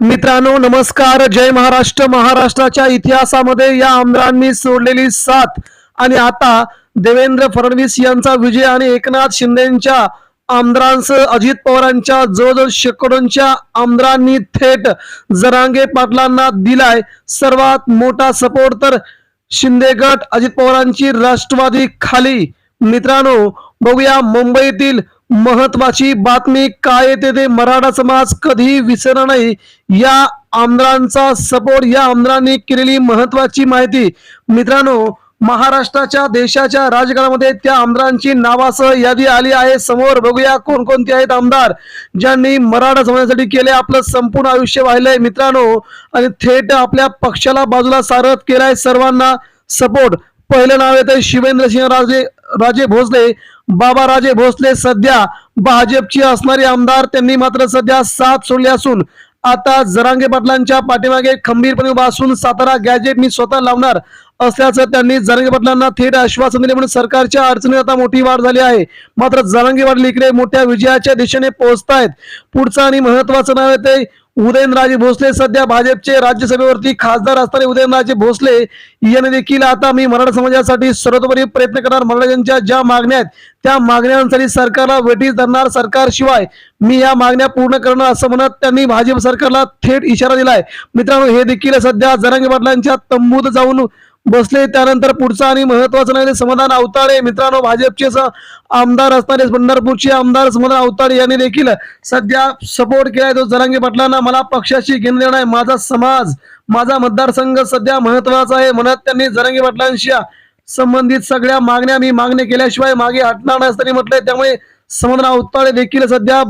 मित्रांनो नमस्कार. जय महाराष्ट्र. महाराष्ट्राच्या इतिहासामध्ये या आमदारांनी सोडलेली साथ. आणि आता देवेंद्र फडणवीस यांचा विजय आणि एकनाथ शिंदेच्या आमदारांसह अजित पवारांच्या जवळजवळ शेकडोंच्या आमदारांनी थेट जरांगे पाटलांना दिलाय. सर्वात मोठा सपोर्ट तर शिंदे गट अजित पवारांची राष्ट्रवादी खाली. मित्रांनो बघूया मुंबईतील महत्वाची बातमी काय येते ते मराठा समाज कधी विसरणार नाही. या आमदारांचा सपोर्ट या आमदारांनी केलेली महत्वाची माहिती. मित्रांनो महाराष्ट्राच्या देशाच्या राजकारणामध्ये त्या आमदारांची नावासह यादी आली आहे. समोर बघूया कोणकोणते आहेत आमदार ज्यांनी मराठा समाजासाठी केले आपलं संपूर्ण आयुष्य वाहिलंय. मित्रांनो आणि थेट आपल्या पक्षाला बाजूला सारत केलाय सर्वांना सपोर्ट पहिलं नाव येतं शिवेंद्रसिंह राजे राजे भोसले. बाबा राजे भोसले सध्या भाजपची असणारे आमदार त्यांनी मात्र सध्या साथ सोडली असून आता जरांगे पाटलांच्या पाठीमागे खंबीरपणे उभा असून सातारा गॅजेट मी स्वतः लावणार असल्याचं त्यांनी जरांगे पाटलांना थेट आश्वासन दिले म्हणून सरकारच्या अडचणीत आता मोठी वाढ झाली आहे. मात्र जरांगे इकडे मोठ्या विजयाच्या दिशेने पोहोचतायत. पुढचं आणि महत्वाचं नाव येते उदयनराजे भोसले. सध्या भाजपचे राज्यसभेवरती खासदार असणारे उदयनराजे भोसले यांनी देखील आता मी मराठा समाजासाठी सर्वतोपरी प्रयत्न करणार. मराठ्यांच्या ज्या मागण्या आहेत त्या मागण्यांसाठी सरकारला वेटीस धरणार सरकारशिवाय मी या मागण्या पूर्ण करणार असं म्हणत त्यांनी भाजप सरकारला थेट इशारा दिलाय. मित्रांनो हे देखील सध्या जरांगे पाटलांच्या तंबूत जाऊन बसले त्यानंतर पुढचा आणि महत्वाचं नाही समाधान अवताडे. मित्रांनो भाजपचे स- आमदार असणारे पंढरपूरचे आमदार समाधान अवताडे यांनी देखील सध्या सपोर्ट केलाय तो जरांगे पाटलांना. मला पक्षाशी घेणं देणं आहे. माझा समाज माझा मतदारसंघ सध्या महत्त्वाचा आहे म्हणत त्यांनी जरांगे पाटलांशी संबंधित सगळ्या मागण्या मी मागणी केल्याशिवाय मागे हटणार नाही असं त्यांनी म्हटलंय. त्यामुळे समाधान अवताडे देखील सध्या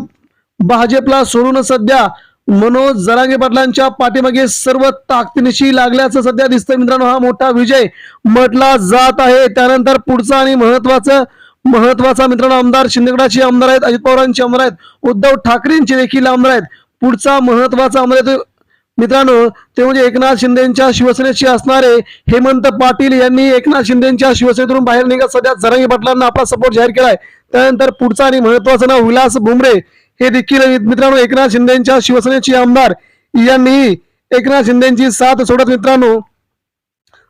भाजपला सोडून सध्या मनोज जरांगे पाटलांच्या पाठीमागे सर्व ताकदीनिशी लागल्याचं सध्या दिसतं मित्रांनो हा मोठा विजय म्हटला जात आहे. त्यानंतर पुढचा आणि महत्वाचं महत्त्वाचा मित्रांनो आमदार शिंदेगडाचे आमदार आहेत अजित पवारांचे आमदार आहेत उद्धव ठाकरेंचे देखील आमदार आहेत. पुढचा महत्त्वाचा आमदार आहे मित्रांनो ते म्हणजे एकनाथ शिंदेच्या शिवसेनेचे असणारे हेमंत पाटील यांनी एकनाथ शिंदेच्या शिवसेनेतून बाहेर निघत सध्या जरांगे पाटलांना आपला सपोर्ट जाहीर केलाय. त्यानंतर पुढचा आणि महत्वाचं नाव विलास भुमरे. हे देखील मित्रांनो एकनाथ शिंदेच्या शिवसेनेचे आमदार यांनी एकनाथ शिंदेची साथ सोडत मित्रांनो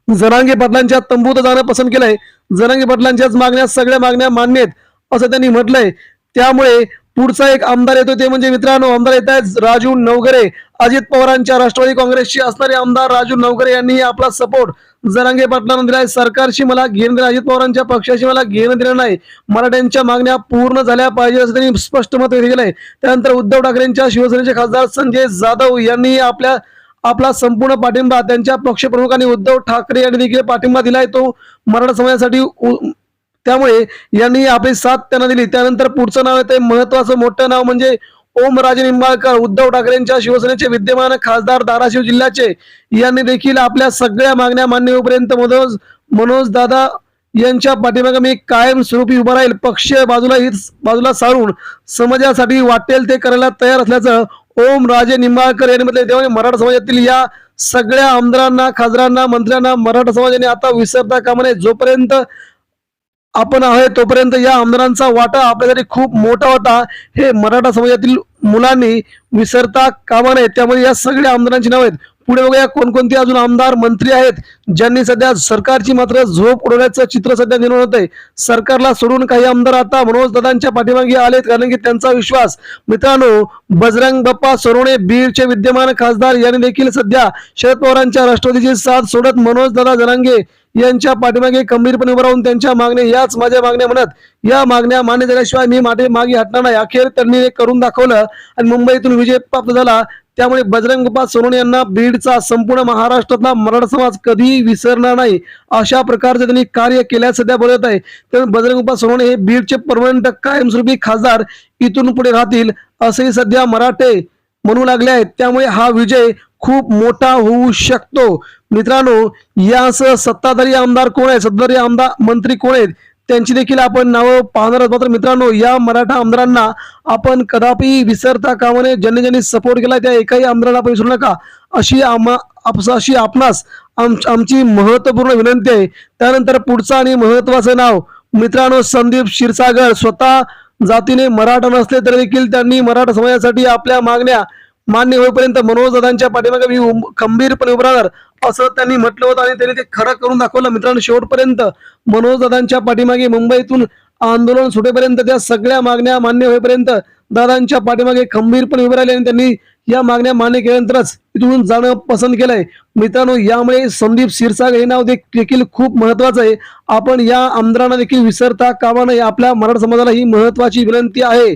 जरांगे पाटलांच्या तंबूत जाणं पसंत केलंय. जरांगे पाटलांच्याच मागण्या सगळ्या मागण्या मान्य आहेत असं त्यांनी म्हटलंय. त्यामुळे पुढचा एक आमदार येतो ते म्हणजे मित्रांनो आमदार येत आहेत राजू नवगरे. अजित पवारांच्या राष्ट्रवादी काँग्रेसचे असणारे आमदार राजू नवगरे यांनी आपला सपोर्ट जरांगे पाटलांना दिलाय. सरकारशी मला घेणं दिलं अजित पवारांच्या पक्षाशी मला घेणं दिलं नाही. मराठ्यांच्या मागण्या पूर्ण झाल्या पाहिजे असं त्यांनी स्पष्ट मत व्यक्त केलंय. त्यानंतर उद्धव ठाकरेंच्या शिवसेनेचे खासदार संजय जाधव यांनी आपल्या आपला संपूर्ण पाठिंबा त्यांच्या पक्षप्रमुखांनी उद्धव ठाकरे यांनी देखील पाठिंबा दिलाय. तो मराठा समाजासाठी उ- त्यामुळे यांनी आपली साथ त्यांना दिली. त्यानंतर पुढचं नाव येते महत्वाचं मोठं नाव म्हणजे ओम राजे निंबाळकर उद्धव ठाकरेंच्या शिवसेनेचे विद्यमान खासदार धाराशिव जिल्ह्याचे. यांनी देखील आपल्या सगळ्या मागण्या मान्य होईपर्यंत मनोज मनोज दादा यांच्या पाठीमागे मी कायम स्वरूपी उभा राहील. पक्ष बाजूला हित बाजूला सारून समाजासाठी वाटेल ते करायला तयार असल्याचं ओम राजे निंबाळकर यांनी म्हटले त्यामुळे मराठा समाजातील या सगळ्या आमदारांना खासदारांना मंत्र्यांना मराठा समाजाने आता विसरता कामा नये. जोपर्यंत आपण आहे तोपर्यंत या आमदारांचा वाटा आपल्यासाठी खूप मोठा होता. हे मराठा समाजातील मुलांनी विसरता कामा नये. त्यामुळे या सगळ्या आमदारांची नाव आहेत. पुढे बघूया कोणकोणते अजून आमदार मंत्री आहेत ज्यांनी सध्या सरकारची मात्र झोप उडवण्याचं चित्र सध्या निर्माण होत आहे सरकारला सोडून काही आमदार आता मनोज दादांच्या पाठीमागे आलेत कारण की त्यांचा विश्वास. मित्रांनो बजरंग बाप्पा सोरोणे बीडचे विद्यमान खासदार यांनी देखील सध्या शरद पवारांच्या राष्ट्रवादीची साथ सोडत मनोज दादा जरांगे यांच्या पाठीमागे खंबीरपणे उभं राहून त्यांच्या मागण्या याच माझ्या मागण्या म्हणत या मागण्या मान्य झाल्याशिवाय मी मागे मागे हटणार नाही. अखेर त्यांनी हे करून दाखवलं आणि मुंबईतून विजय प्राप्त झाला. त्यामुळे बजरंग गोपाल सोनवणे यांना बीडचा संपूर्ण महाराष्ट्रातला मराठा समाज कधीही विसरणार नाही. अशा प्रकारचे त्यांनी कार्य केल्यास सध्या बोलत आहे. त्यामुळे बजरंग गोपाल सोनवणे हे बीडचे परमनंट कायमस्वरूपी खासदार इथून पुढे राहतील असेही सध्या मराठे म्हणू लागले आहेत. त्यामुळे हा विजय खूप मोठा होऊ शकतो. मित्रांनो यासह सत्ताधारी आमदार कोण आहेत? सत्ताधारी आमदार मंत्री कोण आहेत? त्यांची देखील आपण नावं पाहणार आहोत. मात्र मित्रांनो या मराठा आमदारांना आपण कदापि विसरता कामाने ज्यांनी ज्यांनी सपोर्ट केला त्या एकाही आमदाराला आपण विसरू नका. अशी आम्हा अशी आपणास आम आमची महत्त्वपूर्ण विनंती आहे. त्यानंतर पुढचं आणि महत्वाचं नाव मित्रांनो संदीप क्षीरसागर. स्वतः जातीने मराठा नसले तरी देखील त्यांनी मराठा समाजासाठी आपल्या मागण्या मान्य होईपर्यंत मनोजदादांच्या पाठीमागे मी खंबीरपणे उभं राहणार असं त्यांनी म्हटलं होतं आणि त्यांनी ते खरं करून दाखवलं. मित्रांनो शेवटपर्यंत मनोजदादांच्या पाठीमागे मुंबईतून आंदोलन सुटेपर्यंत त्या सगळ्या मागण्या मान्य होईपर्यंत दादांच्या पाठीमागे खंबीरपणे उभे राहिले आणि त्यांनी या मागण्या मान्य केल्यानंतरच इथून जाणं पसंत केलंय. मित्रांनो यामुळे संदीप क्षीरसागर हे नाव देखील खूप महत्वाचं आहे. आपण या आमदारांना देखील विसरता कामा नये. आपल्या मराठा समाजाला ही महत्वाची विनंती आहे.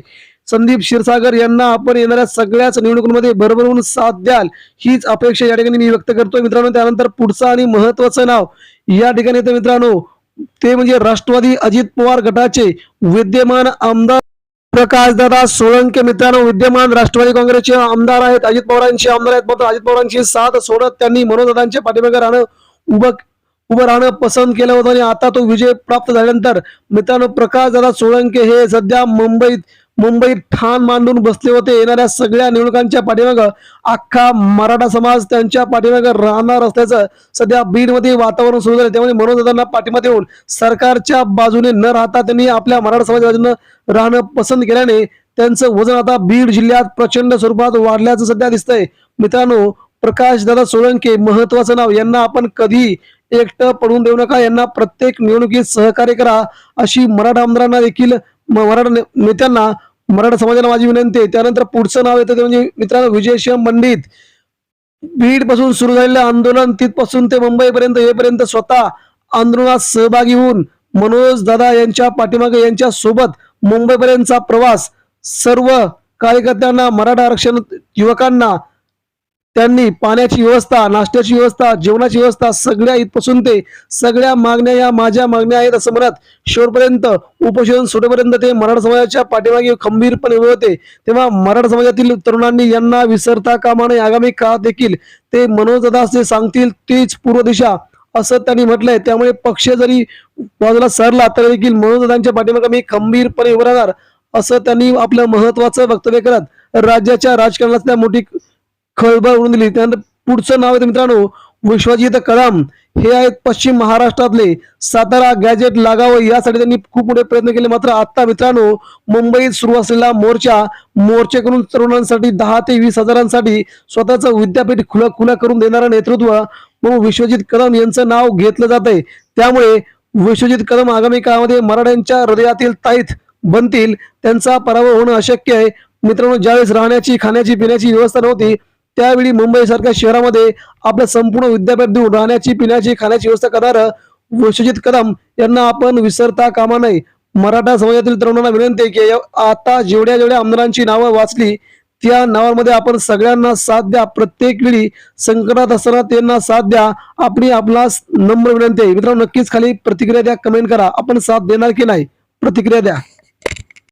संदीप क्षीरसागर यांना आपण येणाऱ्या सगळ्याच निवडणुकांमध्ये भरभरून साथ द्याल हीच अपेक्षा या ठिकाणी मी व्यक्त करतोय. मित्रांनो त्यानंतर पुढचं आणि महत्वाचं नाव या ठिकाणी येतं मित्रांनो. ते म्हणजे राष्ट्रवादी अजित पवार गटाचे विद्यमान आमदार प्रकाशदादा सोळंके. मित्रांनो विद्यमान राष्ट्रवादी काँग्रेसचे आमदार आहेत अजित पवारांचे आमदार आहेत. मात्र अजित पवारांची साथ सोडत त्यांनी मनोजदादांच्या पाठीमागे राहणं उभं उभं राहणं पसंत केलं होतं आणि आता तो विजय प्राप्त झाल्यानंतर मित्रांनो प्रकाशदादा सोळंके हे सध्या मुंबईत मुंबईत ठाण मांडून बसले होते. येणाऱ्या सगळ्या निवडणुकांच्या पाठीमागं अख्खा मराठा समाज त्यांच्या पाठीमागं राहणार असल्याचं सध्या बीडमध्ये वातावरण सुरू झालं त्यामुळे मनोजदादांना पाठिंबा देऊन सरकारच्या बाजूने न राहता त्यांनी आपल्या मराठा समाजाच्या बाजूने राहणं पसंत केल्याने त्यांचं वजन आता बीड जिल्ह्यात प्रचंड स्वरूपात वाढल्याचं सध्या दिसतंय. मित्रांनो प्रकाश दादा सोळंके महत्वाचं नाव. यांना आपण कधी एकटं पडून देऊ नका. यांना प्रत्येक निवडणुकीत सहकार्य करा. अशी मराठा आमदारांना देखील म- मराठा ने- नेत्यांना मराठा समाजाला माझी विनंती आहे. त्यानंतर पुढचं नाव येतं ते म्हणजे मित्रांनो विजयशिव पंडित बीडपासून सुरू झालेलं आंदोलन तिथपासून ते मुंबईपर्यंत येपर्यंत स्वतः आंदोलनात सहभागी होऊन मनोज दादा यांच्या पाठीमागे यांच्या सोबत मुंबईपर्यंतचा प्रवास. सर्व कार्यकर्त्यांना मराठा आरक्षण युवकांना त्यांनी पाण्याची व्यवस्था नाश्त्याची व्यवस्था जेवणाची व्यवस्था सगळ्या इथपासून ते सगळ्या मागण्या या माझ्या मागण्या आहेत असं म्हणत शेवटपर्यंत उपोषण सुटेपर्यंत ते मराठा समाजाच्या पाठीमागे खंबीरपणे उभे होते. तेव्हा मराठा समाजातील तरुणांनी यांना विसरता कामा नये. आगामी काळात देखील ते मनोजदास जे सांगतील तीच पूर्व दिशा असं त्यांनी म्हटलंय. त्यामुळे पक्ष जरी बाजूला सरला तरी देखील मनोजदांच्या पाठीमागे मी खंबीरपणे उभं राहणार असं त्यांनी आपलं महत्वाचं वक्तव्य करत राज्याच्या राजकारणातल्या मोठी खळबळ उडून दिली. त्यानंतर पुढचं नाव आहे मित्रांनो विश्वजित कळम हे आहेत पश्चिम महाराष्ट्रातले सातारा गॅजेट लागावं यासाठी त्यांनी खूप मोठे प्रयत्न केले. मात्र आता मित्रांनो मुंबईत सुरू असलेला मोर्चा मोर्चेकडून तरुणांसाठी दहा ते वीस हजारांसाठी स्वतःचं विद्यापीठ खुलं खुलं करून देणारं नेतृत्व म्हणून विश्वजित कदम यांचं नाव घेतलं जात आहे त्यामुळे विश्वजित कदम आगामी काळामध्ये मराठ्यांच्या हृदयातील ताईत बनतील. त्यांचा पराभव होणं अशक्य आहे. मित्रांनो ज्यावेळेस राहण्याची खाण्याची पिण्याची व्यवस्था नव्हती त्यावेळी मुंबई सारख्या शहरामध्ये आपलं संपूर्ण विद्यापीठ देऊन राहण्याची पिण्याची खाण्याची व्यवस्था करणार विश्वजित कदम यांना आपण विसरता कामा नये. मराठा समाजातील तरुणांना विनंती आहे की आता जेवढ्या जेवढ्या आमदारांची नावं वाचली त्या नावांमध्ये आपण सगळ्यांना साथ द्या. प्रत्येक वेळी संकटात असताना त्यांना साथ द्या. आपली आपला नम्र विनंती आहे. मित्रांनो नक्कीच खाली प्रतिक्रिया द्या कमेंट करा. आपण साथ देणार की नाही? प्रतिक्रिया द्या.